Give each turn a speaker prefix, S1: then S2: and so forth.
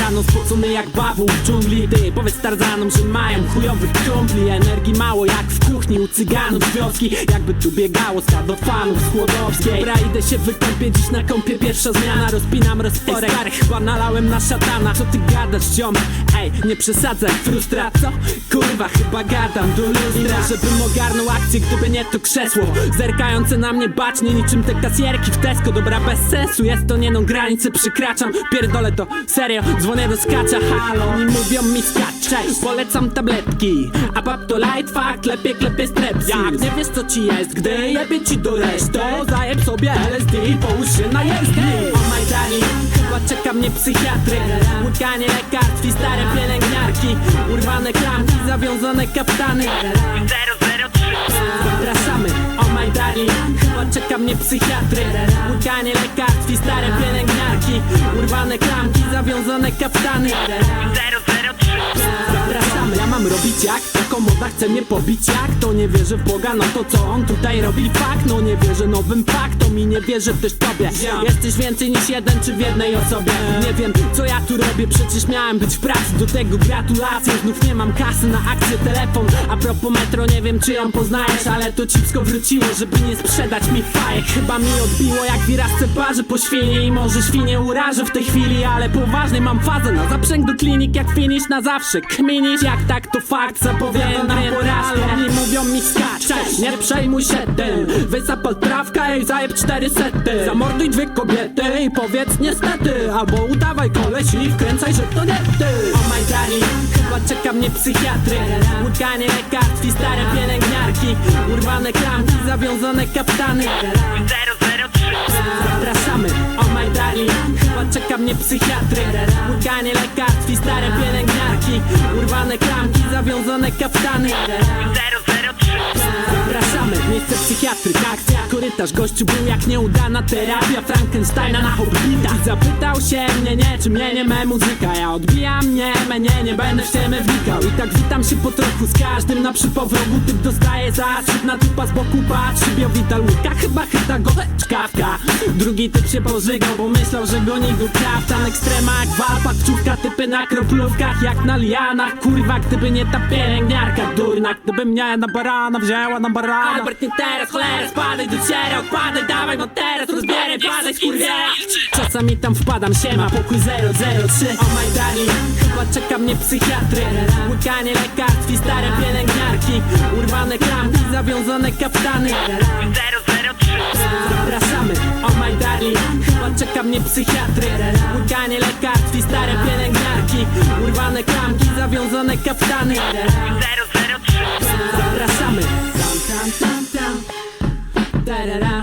S1: rano spocony jak bawu w dżungli Ty powiedz Tarzanom, że mają chujowych kumpli Energii mało jak w kuchni u cyganów z wioski Jakby tu biegało stado fanów z Chłodowskiej. Dobra, idę się wykąpię, dziś na kąpie pierwsza zmiana Rozpinam rozporek, Ej, stary, chyba nalałem na szatana Co ty gadasz, ziom? Ej, nie przesadzaj, frustra, co? Kurwa, chyba gadam do lustra. Żebym ogarnął akcję, gdyby nie to krzesło. Zerkające na mnie bacznie niczym te kasjerki w Tesco. Dobra, bez sensu, jest to nie no, granice przekraczam Pierdolę to, serio, dzwonię do skacza Halo, oni mówią mi skaczaj Polecam tabletki, a pap to light fact Lepiej klepie strepsil Jak nie wiesz co ci jest, gdy jebie ci do reszty zajeb sobie LSD i połóż się na jezdni. Oh my darling, chyba czeka mnie psychiatryk. Łykanie lekarstw i stare pielęgniarki. Urwane klamki, zawiązane kaftany
S2: 003
S1: Zapraszamy, oh my darling Chyba czeka mnie psychiatryk. Łykanie lekarstw i stare pielęgniarki Urwane klamki, zawiązane kaftany
S2: 003
S1: Zapraszamy, ja mam robić jak? Taką moda chce mnie pobić jak? To nie wierzę w Boga, no to co on tutaj robi? Fakt, no nie wierzę nowym faktom i nie wierzę też tobie. Jesteś więcej niż jeden czy w jednej osobie? Nie wiem co ja tu robię, przecież miałem być w pracy. Do tego gratulacje, znów nie mam kasy na akcję telefon. A propos metro, nie wiem czy ją poznajesz Ale to cipsko wróciło, żeby nie sprzedać mi fajek. Chyba mi odbiło jak wirazce parzy po świnie I może świnie urażę w tej chwili Ale poważnie mam fazę na zaprzęg do klinik Jak finish na zawsze. Kminisz Jak tak to fakt zapowiadam na porażkę. Oni mówią mi skacz, nie przejmuj się tym. Wysapal trawka i zajeb cztery sety. Zamorduj dwie kobiety i powiedz niestety. Albo udawaj koleś i wkręcaj, że to nie ty. Oh my darling, chyba czeka mnie psychiatryk Łykanie lekarstw i stare pielęgniarki. Urwane klamki, zawiązane kaftany
S2: 003
S1: Zapraszamy, oh my darling Chyba czeka mnie psychiatryk Łykanie lekarstw i stare pielęgniarki Urwane klamki, zawiązane kaftany
S2: 003
S1: Zapraszamy, miejsce psychiatryk, akcja Korytarz, gościu był jak nieudana terapia Frankensteina na hobbita I zapytał się mnie, nie, czy mnie nie me muzyka. Ja odbijam, nie, me, nie, nie będę w ciebie wnikał. I tak witam się po trochu z każdym na przypowrogu Typ dostaje zastrzyk na tupa z boku patrzy Biowita łyka, chyba chyta go czkawka. Drugi typ się pożygał, bo myślał, że goni go kraftan Ekstrema jak w Alpach, wczówka, typy na kroplówkach Jak na lianach, kurwa, gdyby nie ta pielęgniarka durna. Gdybym mnie na barana wzięła na barana. Albert nie teraz, cholera, spadaj do ciebie, odpadaj, dawaj, bo teraz rozbierę, padaj, skurwiela Czasami tam wpadam, siema, pokój 003 Oh my darling, chyba czeka mnie psychiatryk Łykanie lekarstw i stare pielęgniarki. Urwane klamki, zawiązane kaftany.
S2: 003
S1: Zapraszamy, oh my darling Chyba czeka mnie psychiatryk Łykanie lekarstw i stare pielęgniarki. Urwane klamki, zawiązane kaftany.
S2: 003
S1: Zapraszamy Tam, tam, tam, tam Tarara